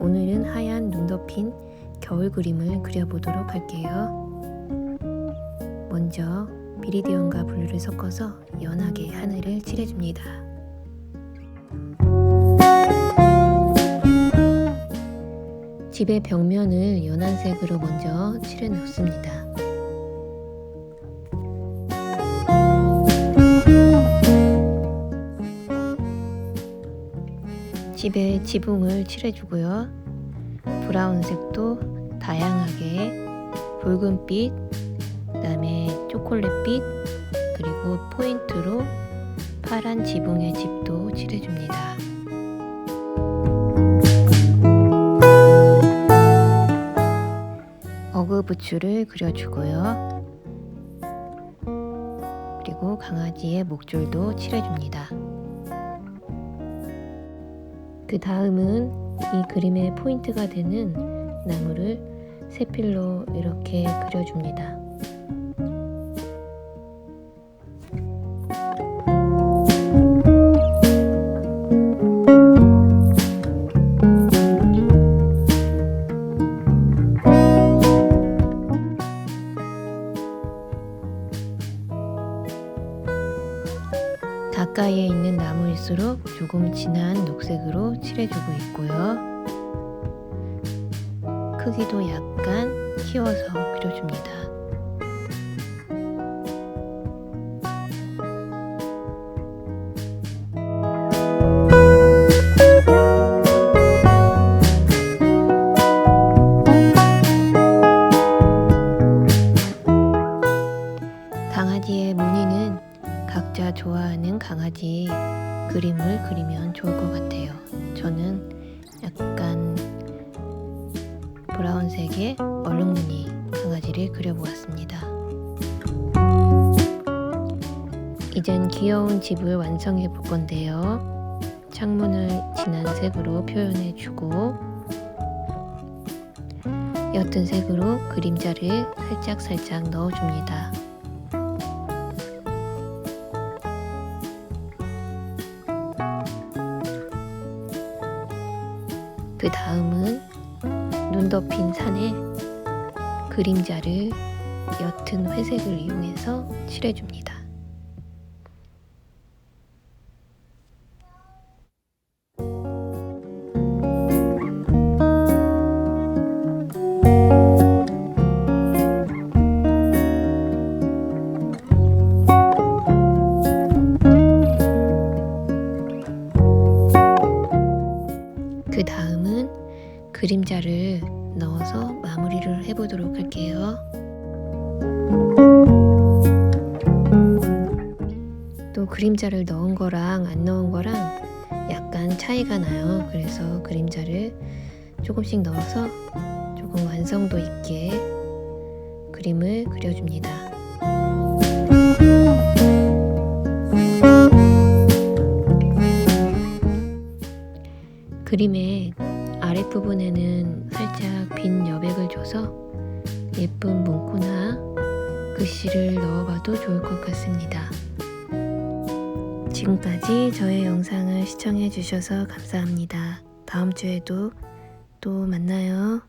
오늘은 하얀 눈 덮인 겨울 그림을 그려보도록 할게요. 먼저 비리디온과 블루를 섞어서 연하게 하늘을 칠해줍니다. 집의 벽면을 연한 색으로 먼저 칠해 놓습니다. 집에 지붕을 칠해주고요. 브라운색도 다양하게 붉은빛, 그다음에 초콜릿빛, 그리고 포인트로 파란 지붕의 집도 칠해줍니다. 어그 부츠를 그려주고요. 그리고 강아지의 목줄도 칠해줍니다. 그 다음은 이 그림의 포인트가 되는 나무를 세필로 이렇게 그려줍니다. 가까이에 있는 나무일수록 조금 진한 녹색으로 칠해주고 있고요. 크기도 약간 키워서 그려줍니다. 강아지의 무늬는 각자 좋아하는 강아지 그림을 그리면 좋을 것 같아요. 저는 약간 브라운색의 얼룩무늬 강아지를 그려보았습니다. 이젠 귀여운 집을 완성해 볼 건데요. 창문을 진한 색으로 표현해 주고 옅은 색으로 그림자를 살짝살짝 넣어줍니다. 그 다음은 눈 덮인 산에 그림자를 옅은 회색을 이용해서 칠해줍니다. 그림자를 넣어서 마무리를 해보도록 할게요. 또 그림자를 넣은 거랑 안 넣은 거랑 약간 차이가 나요. 그래서 그림자를 조금씩 넣어서 조금 완성도 있게 그림을 그려줍니다. 그림의 아랫부분에는 살짝 빈 여백을 줘서 예쁜 문구나 글씨를 넣어봐도 좋을 것 같습니다. 지금까지 저의 영상을 시청해 주셔서 감사합니다. 다음 주에도 또 만나요.